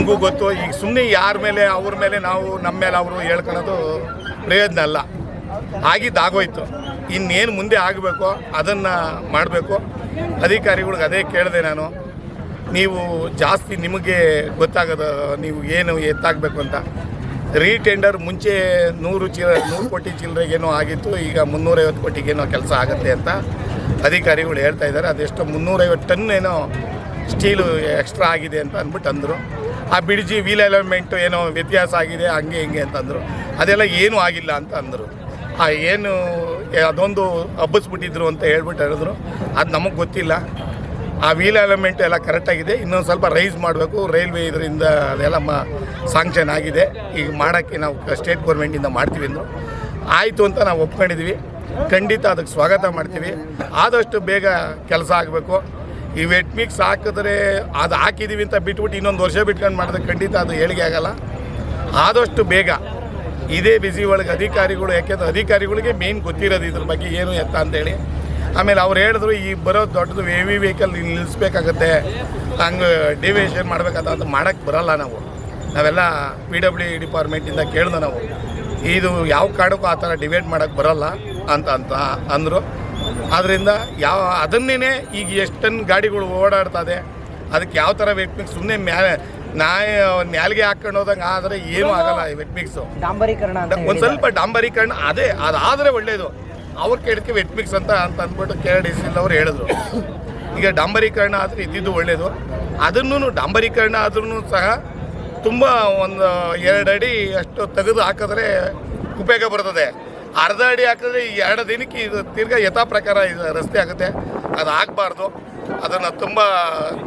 ನಿಮಗೂ ಗೊತ್ತು ಈಗ ಸುಮ್ಮನೆ ಯಾರ ಮೇಲೆ, ಅವ್ರ ಮೇಲೆ ನಾವು ನಮ್ಮ ಮೇಲೆ ಅವರು ಹೇಳ್ಕೊಳ್ಳೋದು ಪ್ರಯೋಜನ ಅಲ್ಲ. ಆಗಿದ್ದಾಗೋಯ್ತು. ಇನ್ನೇನು ಮುಂದೆ ಆಗಬೇಕು, ಅದನ್ನು ಮಾಡಬೇಕು. ಅಧಿಕಾರಿಗಳಿಗೆ ಅದೇ ಕೇಳಿದೆ ನಾನು. ನೀವು ಜಾಸ್ತಿ ನಿಮಗೆ ಗೊತ್ತಾಗೋದು, ನೀವು ಏನು ಎತ್ತಾಗಬೇಕು ಅಂತ. ರೀಟೆಂಡರ್ ಮುಂಚೆ ನೂರು ಚಿಲ್ ನೂರು ಕೋಟಿ ಚಿಲ್ಲರೆಗೇನೋ ಆಗಿತ್ತು, ಈಗ ಮುನ್ನೂರೈವತ್ತು ಕೋಟಿಗೇನೋ ಕೆಲಸ ಆಗುತ್ತೆ ಅಂತ ಅಧಿಕಾರಿಗಳು ಹೇಳ್ತಾ ಇದ್ದಾರೆ ಅದೆಷ್ಟೋ ಮುನ್ನೂರೈವತ್ತು ಟನ್ ಏನೋ ಸ್ಟೀಲು ಎಕ್ಸ್ಟ್ರಾ ಆಗಿದೆ ಅಂತ ಅಂದ್ಬಿಟ್ಟು ಅಂದರು. ಆ ಬಿಡಿಜಿ ವೀಲ್ ಅಲೈನ್ಮೆಂಟು ಏನೋ ವ್ಯತ್ಯಾಸ ಆಗಿದೆ, ಹಂಗೆ ಹಿಂಗೆ ಅಂತಂದರು. ಅದೆಲ್ಲ ಏನೂ ಆಗಿಲ್ಲ ಅಂತ ಅಂದರು. ಆ ಏನು, ಅದೊಂದು ಹಬ್ಬಿಸ್ಬಿಟ್ಟಿದ್ರು ಅಂತ ಹೇಳ್ಬಿಟ್ಟು ಹೇಳಿದ್ರು. ಅದು ನಮಗೆ ಗೊತ್ತಿಲ್ಲ. ಆ ವೀಲ್ ಅಲೈನ್ಮೆಂಟ್ ಎಲ್ಲ ಕರೆಕ್ಟಾಗಿದೆ ಇನ್ನೊಂದು ಸ್ವಲ್ಪ ರೈಸ್ ಮಾಡಬೇಕು. ರೈಲ್ವೆ ಇದರಿಂದ ಅದೆಲ್ಲ ಮ ಸಾಂಕ್ಷನ್ ಆಗಿದೆ. ಈಗ ಮಾಡೋಕ್ಕೆ ನಾವು ಸ್ಟೇಟ್ ಗೌರ್ಮೆಂಟಿಂದ ಮಾಡ್ತೀವಿ ಅಂದರು. ಆಯಿತು ಅಂತ ನಾವು ಒಪ್ಕೊಂಡಿದ್ವಿ. ಖಂಡಿತ ಅದಕ್ಕೆ ಸ್ವಾಗತ ಮಾಡ್ತೀವಿ. ಆದಷ್ಟು ಬೇಗ ಕೆಲಸ ಆಗಬೇಕು. ಈ ವೆಟ್ ಮಿಕ್ಸ್ ಹಾಕಿದ್ರೆ ಅದು ಹಾಕಿದ್ದೀವಿ ಅಂತ ಬಿಟ್ಬಿಟ್ಟು ಇನ್ನೊಂದು ವರ್ಷ ಬಿಟ್ಕೊಂಡು ಮಾಡಿದ್ರೆ ಖಂಡಿತ ಅದು ಏಳಿಗೆ ಆಗಲ್ಲ. ಆದಷ್ಟು ಬೇಗ ಇದೇ ಬಿಸಿ ಒಳಗೆ ಅಧಿಕಾರಿಗಳು, ಯಾಕೆಂದ್ರೆ ಅಧಿಕಾರಿಗಳಿಗೆ ಮೇನ್ ಗೊತ್ತಿರೋದು ಇದ್ರ ಬಗ್ಗೆ ಏನು ಎತ್ತ ಅಂತೇಳಿ. ಆಮೇಲೆ ಅವ್ರು ಹೇಳಿದ್ರು ಈ ಬರೋ ದೊಡ್ಡದು ಹೆವಿ ವೆಹಿಕಲ್ ನಿಲ್ಲಿಸ್ಬೇಕಾಗತ್ತೆ. ಹಂಗೆ ಡಿವಿಯೇಷನ್ ಮಾಡಬೇಕಂತ ಅದು ಮಾಡೋಕ್ಕೆ ಬರಲ್ಲ ನಾವು. ನಾವೆಲ್ಲ ಪಿ ಡಬ್ಲ್ಯೂ ಡಿಪಾರ್ಟ್ಮೆಂಟಿಂದ ಕೇಳ್ದೆ ನಾವು. ಇದು ಯಾವ ಕಾರಣಕ್ಕೂ ಆ ಥರ ಡಿವೈಡ್ ಮಾಡೋಕ್ಕೆ ಬರಲ್ಲ ಅಂತ ಅಂತ ಅಂದರು. ಆದ್ದರಿಂದ ಯಾವ ಅದನ್ನೇ ಈಗ ಎಷ್ಟು ಟನ್ ಗಾಡಿಗಳು ಓಡಾಡ್ತದೆ ಅದಕ್ಕೆ ಯಾವ ಥರ ವೆಟ್ ಮಿಕ್ಸ್ ಸುಮ್ಮನೆ ಮ್ಯಾಲೆ ನಾಯಿ ನ್ಯಾಲಿಗೆ ಹಾಕೊಂಡು ಹೋದಂಗೆ ಆದರೆ ಏನೂ ಆಗಲ್ಲ ಈ ವೆಟ್ ಮಿಕ್ಸು ಡಾಂಬರೀಕರಣ ಒಂದು ಸ್ವಲ್ಪ ಡಾಂಬರೀಕರಣ ಅದೇ ಅದಾದರೆ ಒಳ್ಳೆಯದು ಅವ್ರು ಕೇಳಿದ್ಕೆ ವೆಟ್ ಮಿಕ್ಸ್ ಅಂತ ಅಂತ ಅಂದ್ಬಿಟ್ಟು ಕೆ ಡಿ ಸಿ ಅವ್ರು ಹೇಳಿದ್ರು. ಈಗ ಡಾಂಬರೀಕರಣ ಆದರೆ ಇದ್ದಿದ್ದು ಒಳ್ಳೆಯದು ಅದನ್ನು ಡಾಂಬರೀಕರಣ ಆದ್ರೂ ಸಹ ತುಂಬ ಒಂದು ಎರಡು ಅಡಿ ಅಷ್ಟು ತೆಗೆದು ಹಾಕಿದ್ರೆ ಉಪಯೋಗ ಬರ್ತದೆ. ಅರ್ಧ ಅಡಿ ಹಾಕಿದ್ರೆ ಈ ಎರಡು ದಿನಕ್ಕೆ ಇದು ತಿರ್ಗಾ ಯಥಾ ಪ್ರಕಾರ ಇದು ರಸ್ತೆ ಆಗುತ್ತೆ. ಅದು ಆಗಬಾರ್ದು. ಅದನ್ನು ತುಂಬ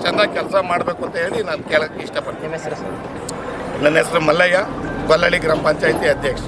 ಚೆನ್ನಾಗಿ ಕೆಲಸ ಮಾಡಬೇಕು ಅಂತ ಹೇಳಿ ನಾನು ಕೇಳೋಕ್ಕೆ ಇಷ್ಟಪಡ್ತೀನಿ. ನನ್ನ ಹೆಸರು ಮಲ್ಲಯ್ಯ ಬಲ್ಲಳ್ಳಿ ಗ್ರಾಮ ಪಂಚಾಯಿತಿ ಅಧ್ಯಕ್ಷ.